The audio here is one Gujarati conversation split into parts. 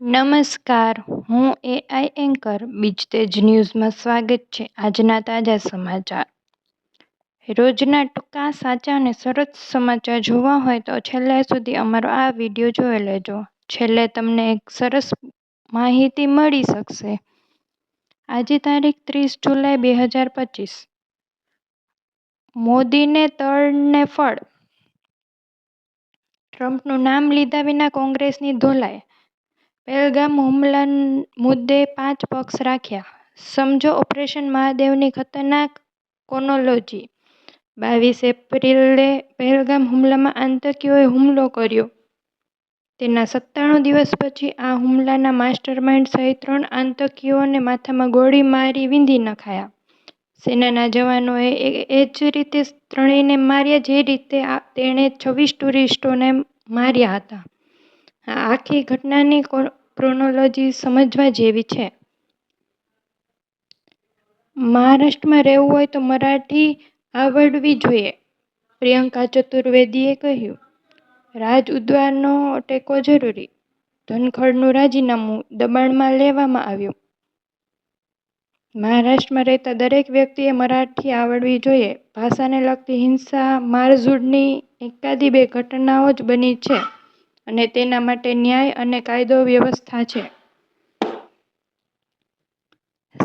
નમસ્કાર, હું એઆઈ એન્કર બીજતેજ ન્યૂઝમાં સ્વાગત છે આજના તાજા સમાચાર. રોજના ટૂંકા, સાચા અને સરસ સમાચાર જોવા હોય તો છેલ્લે સુધી અમારો આ વીડિયો જોઈ લેજો. છેલ્લે તમને એક સરસ માહિતી મળી શકશે. આજે તારીખ ત્રીસ જુલાઈ બે હજાર પચીસ. મોદીને તળને ફળ. ટ્રમ્પનું નામ લીધા વિના કોંગ્રેસની ધોલાઈ. પહેલગામ હુમલા મુદ્દે પાંચ પક્ષ રાખ્યા. સમજો ઓપરેશન મહાદેવની ખતરનાક કોનોલોજી. બાવીસ એપ્રિલે પહેલગામ હુમલામાં આતંકીઓએ હુમલો કર્યો. તેના સત્તાણું દિવસ પછી આ હુમલાના માસ્ટરમાઇન્ડ સહિત ત્રણ આતંકીઓને માથામાં ગોળી મારી વીંધી નખાયા. સેનાના જવાનોએ એ જ રીતે ત્રણેયને માર્યા જે રીતે તેણે છવ્વીસ ટુરિસ્ટોને માર્યા હતા. આખી ઘટનાની ક્રોનોલોજી સમજવા જેવી છે. મહારાષ્ટ્રમાં રહેવું હોય તો મરાઠી આવડવી જોઈએ, પ્રિયંકા ચતુર્વેદીએ કહ્યું. રાજ ઉદ્વારનો ટેકો જરૂરી. ધનખડનું રાજીનામું દબાણમાં લેવામાં આવ્યું. મહારાષ્ટ્રમાં રહેતા દરેક વ્યક્તિએ મરાઠી આવડવી જોઈએ. ભાષાને લગતી હિંસા, મારઝૂડની એકાદી બે ઘટનાઓ જ બની છે. અને તેના માટે ન્યાય અને કાયદો વ્યવસ્થા છે.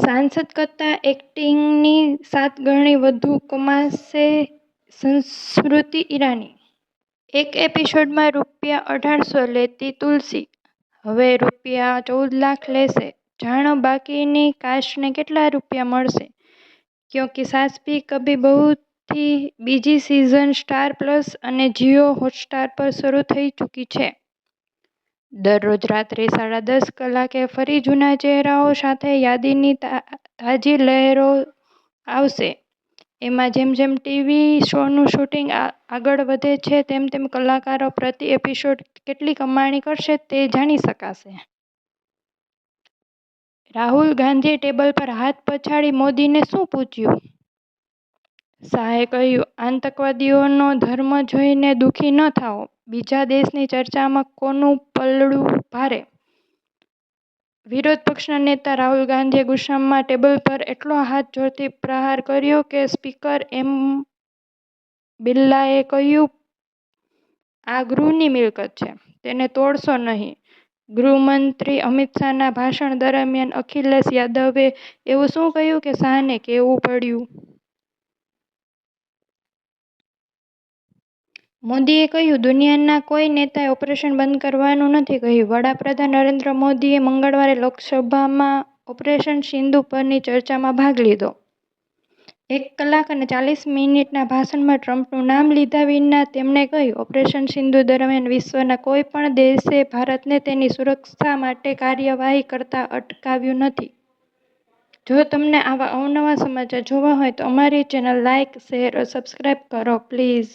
સાંસદ કરતાં એક્ટિંગની સાત ગણી વધુ કમાશે સંસ્કૃતિ ઈરાની. એક એપિસોડમાં રૂપિયા અઢારસો લેતી તુલસી. હવે રૂપિયા ચૌદ લાખ લેશે. જાણો બાકીની કાશને કેટલા રૂપિયા મળશે? ક્યોંકિ સાસ ભી કભી બહુથી બીજી સિઝન સ્ટાર પ્લસ અને જિયો હોટસ્ટાર પર શરૂ થઈ ચૂકી છે. દરરોજ રાત્રે સાડા દસ કલાકે ફરી જૂના ચહેરાઓ સાથે યાદીની તાજી લહેરો આવશે. એમાં જેમ જેમ ટીવી શોનું શૂટિંગ આગળ વધે છે, તેમ તેમ કલાકારો પ્રતિ એપિસોડ કેટલી કમાણી કરશે તે જાણી શકાશે. રાહુલ ગાંધીએ ટેબલ પર હાથ પછાડી મોદીને શું પૂછ્યું? શાહે કહ્યું, આતંકવાદીઓનો ધર્મ જોઈને દુઃખી ન થાઓ. બીજા દેશની ચર્ચામાં કોનું પલડું ભારે? વિરોધ પક્ષના નેતા રાહુલ ગાંધીએ ગુસ્સામાં ટેબલ પર એટલો હાથ જોરથી પ્રહાર કર્યો કે સ્પીકર એમ બિરલાએ કહ્યું, આ ગૃહની મિલકત છે. તેને તોડશો નહીં. ગૃહમંત્રી અમિત શાહના ભાષણ દરમિયાન અખિલેશ યાદવે એવું શું કહ્યું કે શાહને કહેવું પડ્યું? મોદીએ કહ્યું, દુનિયાના કોઈ નેતાએ ઓપરેશન બંધ કરવાનું નથી કહ્યું. વડાપ્રધાન નરેન્દ્ર મોદીએ મંગળવારે લોકસભામાં ઓપરેશન સિંધુ પરની ચર્ચામાં ભાગ લીધો. એક કલાક અને ચાલીસ મિનિટના ભાષણમાં ટ્રમ્પનું નામ લીધા વિના તેમણે કહ્યું, ઓપરેશન સિંધુ દરમિયાન વિશ્વના કોઈ પણ દેશે ભારતને તેની સુરક્ષા માટે કાર્યવાહી કરતા અટકાવ્યું નથી. જો તમને આવા અવનવા સમાચાર જોવા હોય તો અમારી ચેનલ લાઇક શેર સબસ્ક્રાઈબ કરો, પ્લીઝ.